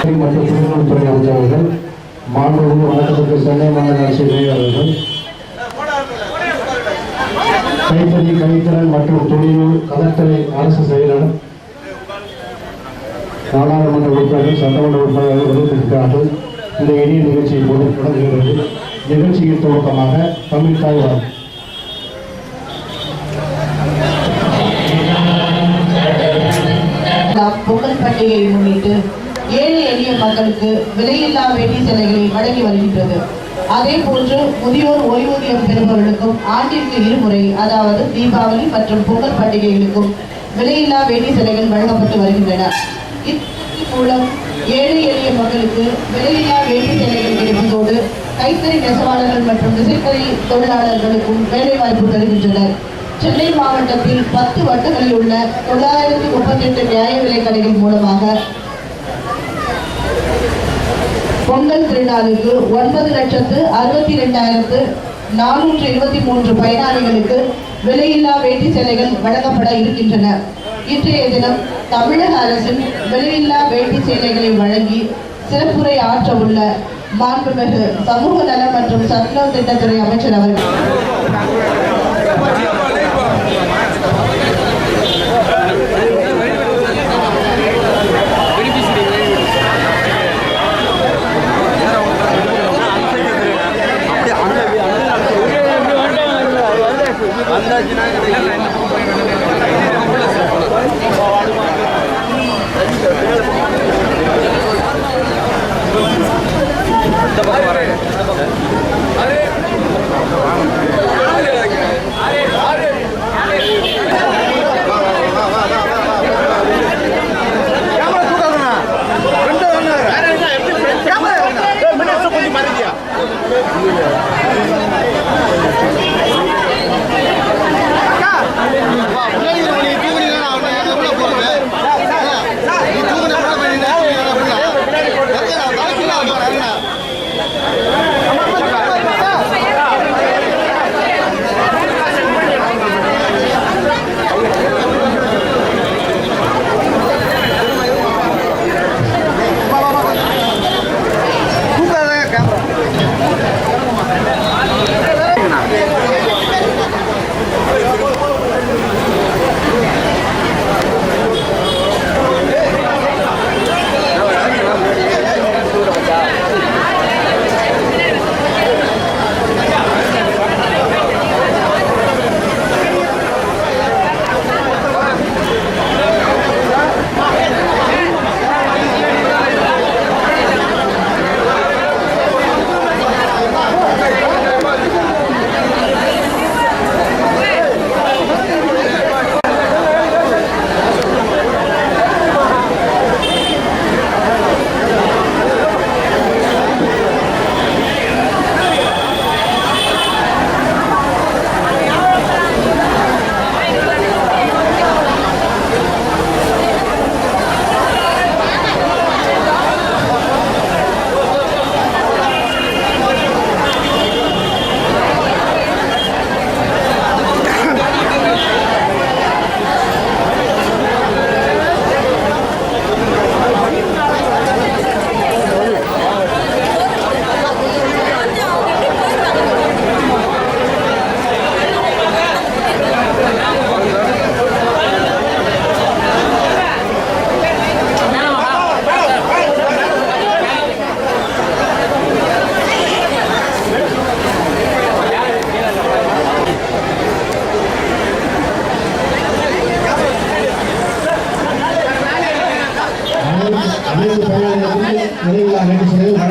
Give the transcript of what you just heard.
மற்றும் சுற்றுலாத்துறை அமைச்சர்கள் மாண்புமிகு வணக்கத்துக்கு சென்னை மாநகர அரசு மேயர் அவர்கள் கைத்தறி கைத்திறன் மற்றும் துணிவு கலர்த்துறை அரசு செயலாளர் நாடாளுமன்ற உறுப்பினர்கள் சட்டமன்ற உறுப்பினர்கள் வருவதற்காக இந்த இனிய நிகழ்ச்சி இப்போது தொடங்குகிறது. நிகழ்ச்சியின் துவக்கமாக தமிழ் தாய் பொங்கல் பண்டிகையை முன்னிட்டு ஏழை எளிய மக்களுக்கு விலையில்லா வேட்டி சேலைகளை வழங்கி வருகின்றது. அதே போன்று முதியோர் ஓய்வூதியம் பெறுபவர்களுக்கும் ஆண்டிற்கு இருமுறை அதாவது தீபாவளி மற்றும் பொங்கல் பண்டிகைகளுக்கும் விலையில்லா வேட்டி சேலைகள் வழங்கப்பட்டு வருகின்றன. இதன் மூலம் ஏழை எளிய மக்களுக்கு விலையில்லா வேட்டி சேலைகள் கிடைப்பதோடு கைத்தறி நெசவாளர்கள் மற்றும் விசைத்தறி தொழிலாளர்களுக்கும் வேலைவாய்ப்பு பெறுகின்றனர். சென்னை மாவட்டத்தில் பத்து வட்டங்களில் உள்ள தொள்ளாயிரத்தி முப்பத்தி எட்டு நியாய விலை கடைகள் மூலமாக பொங்கல் திருநாளுக்கு ஒன்பது லட்சத்து அறுபத்தி ரெண்டாயிரத்து நானூற்று இருபத்தி மூன்று பயனாளிகளுக்கு விலையில்லா வேட்டி சேலைகள் வழங்கப்பட இருக்கின்றன. இன்றைய தினம் தமிழக அரசின் விலையில்லா வேட்டி சேலைகளை வழங்கி சிறப்புரை ஆற்ற உள்ள மாண்புமிகு சமூக நலம் மற்றும் சத்துணவு திட்டத்துறை அமைச்சர் அவர்கள் பயனாளிகளுக்கும்